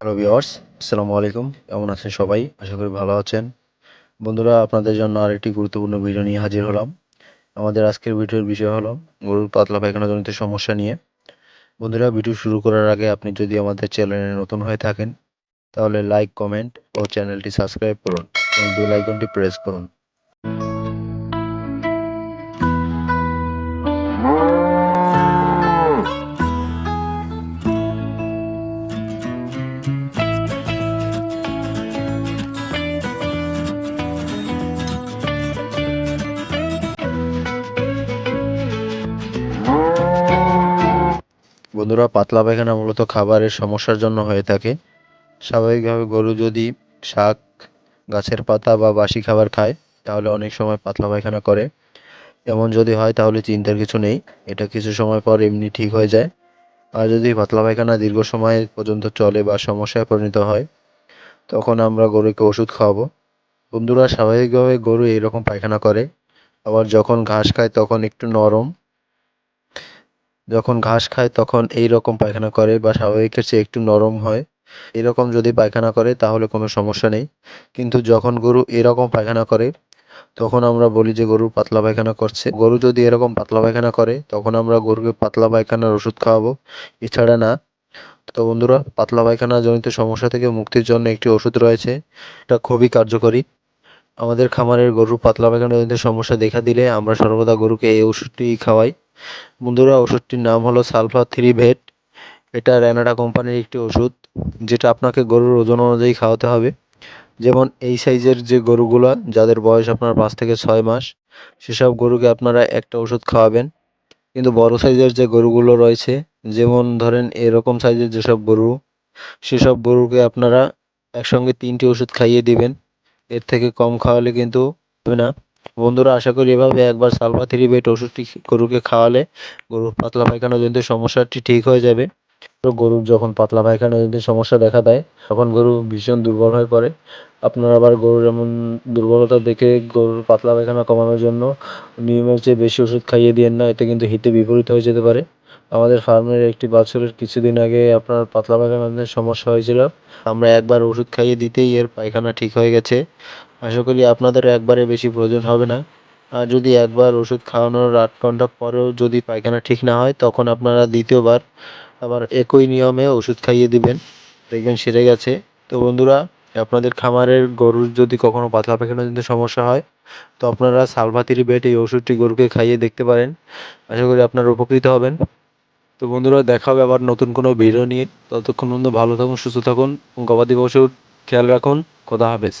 Hello viewers আসসালামু আলাইকুম কেমন আছেন সবাই? আশা করি ভালো আছেন। বন্ধুরা, আপনাদের জন্য আরেকটি গুরুত্বপূর্ণ ভিডিও নিয়ে হাজির হলাম। আমাদের আজকের ভিডিওর বিষয় হলো গরুর পাতলা পায়খানা জনিত সমস্যা নিয়ে। বন্ধুরা ভিডিও শুরু করার আগে আপনি যদি আমাদের চ্যানেলে নতুন হয়ে থাকেন, তাহলে লাইক কমেন্ট ও চ্যানেলটি সাবস্ক্রাইব করুন এবং বেল আইকনটি প্রেস করুন। বন্ধুরা, পাতলা পায়খানা মূলত খাবারের সমস্যার জন্য হয়ে থাকে। স্বাভাবিকভাবে গরু যদি শাক, গাছের পাতা বা বাসি খাবার খায়, তাহলে অনেক সময় পাতলা পায়খানা করে। এমন যদি হয়, তাহলে চিন্তার কিছু নেই। এটা কিছু সময় পর এমনি ঠিক হয়ে যায়। আর যদি পাতলা পায়খানা দীর্ঘ সময় পর্যন্ত চলে বা সমস্যায় পরিণত হয়, তখন আমরা গরুকে ওষুধ খাওয়াবো। বন্ধুরা, স্বাভাবিকভাবে গরু এরকম পায়খানা করে। আবার যখন ঘাস খায়, তখন একটু নরম যখন ঘাস খায় তখন এই রকম পায়খানা করে বা স্বাভাবিকের চেয়ে একটু নরম হয়। এরকম যদি পায়খানা করে তাহলে কোনো সমস্যা নেই। কিন্তু যখন গরু এরকম পায়খানা করে, তখন আমরা বলি যে গরু পাতলা পায়খানা করছে। গরু যদি এরকম পাতলা পায়খানা করে, তখন আমরা গরুকে পাতলা পায়খানার ওষুধ খাওয়াবো। এছাড়া না। তো বন্ধুরা, পাতলা পায়খানা জনিত সমস্যা থেকে মুক্তির জন্য একটি ওষুধ রয়েছে। এটা খুবই কার্যকরী। আমাদের খামারের গরুর পাতলা পায়খানা জনিত সমস্যা দেখা দিলে আমরা সর্বদা গরুকে এই ওষুধটি খাওয়াই। বন্ধুরা, ওষুধটির নাম হলো সালফা থ্রি ভেট। এটা র্যানাডা কোম্পানির একটি ওষুধ, যেটা আপনাকে গরুর ওজন অনুযায়ী খাওয়াতে হবে। যেমন এই সাইজের যে গরুগুলো, যাদের বয়স আপনার পাঁচ থেকে ছয় মাস, সেসব গরুকে আপনারা একটা ওষুধ খাওয়াবেন। কিন্তু বড় সাইজের যে গরুগুলো রয়েছে, যেমন ধরেন এরকম সাইজের যেসব গরু, সেসব গরুকে আপনারা একসঙ্গে তিনটি ওষুধ খাইয়ে দিবেন। এর থেকে কম খাওয়ালে কিন্তু হবে না। বন্ধুরা, আশা করি এভাবে একবার সালফা থ্রি বেট ওষুধটি গরুকে খাওয়ালে গরুর পাতলা পায়খানা জনিত সমস্যাটি ঠিক হয়ে যাবে। তো গরুর যখন পাতলা পায়খানা জনিত সমস্যা দেখা দেয়, তখন গরু ভীষণ দুর্বল হয়ে পড়ে। আপনারা আবার গরুর এমন দুর্বলতা দেখে গরুর পাতলা পায়খানা কমানোর জন্য নিয়মের চেয়ে বেশি ওষুধ খাইয়ে দিয়েন না, এতে কিন্তু হিতে বিপরীত হয়ে যেতে পারে। আমাদের ফার্মের একটি বাছুরের কিছুদিন আগে আপনার পাতলা পায়খানার সমস্যা হয়েছিল। আমরা একবার ওষুধ খাইয়ে দিতেই এর পায়খানা ঠিক হয়ে গেছে। আশা করি আপনাদের একবারে বেশি প্রয়োজন হবে না। আর যদি একবার ওষুধ খাওয়ানোর আট ঘণ্টা পরেও যদি পায়খানা ঠিক না হয়, তখন আপনারা দ্বিতীয়বার আবার একই নিয়মে ওষুধ খাইয়ে দিবেন। দেখবেন সেরে গেছে। তো বন্ধুরা, আপনাদের খামারের গরুর যদি কখনো পাতলা পায়খানা যদি সমস্যা হয়, তো আপনারা সালভাতিরি বেট এই ওষুধটি গরুকে খাইয়ে দেখতে পারেন। আশা করি আপনারা উপকৃত হবেন। তো বন্ধুরা, দেখা হবে আবার নতুন কোনো ভিডিও নিয়ে। ততক্ষণ বন্ধু ভালো থাকুন, সুস্থ থাকুন গবাদি পশুর খেয়াল রাখুন। খোদা হাফেজ।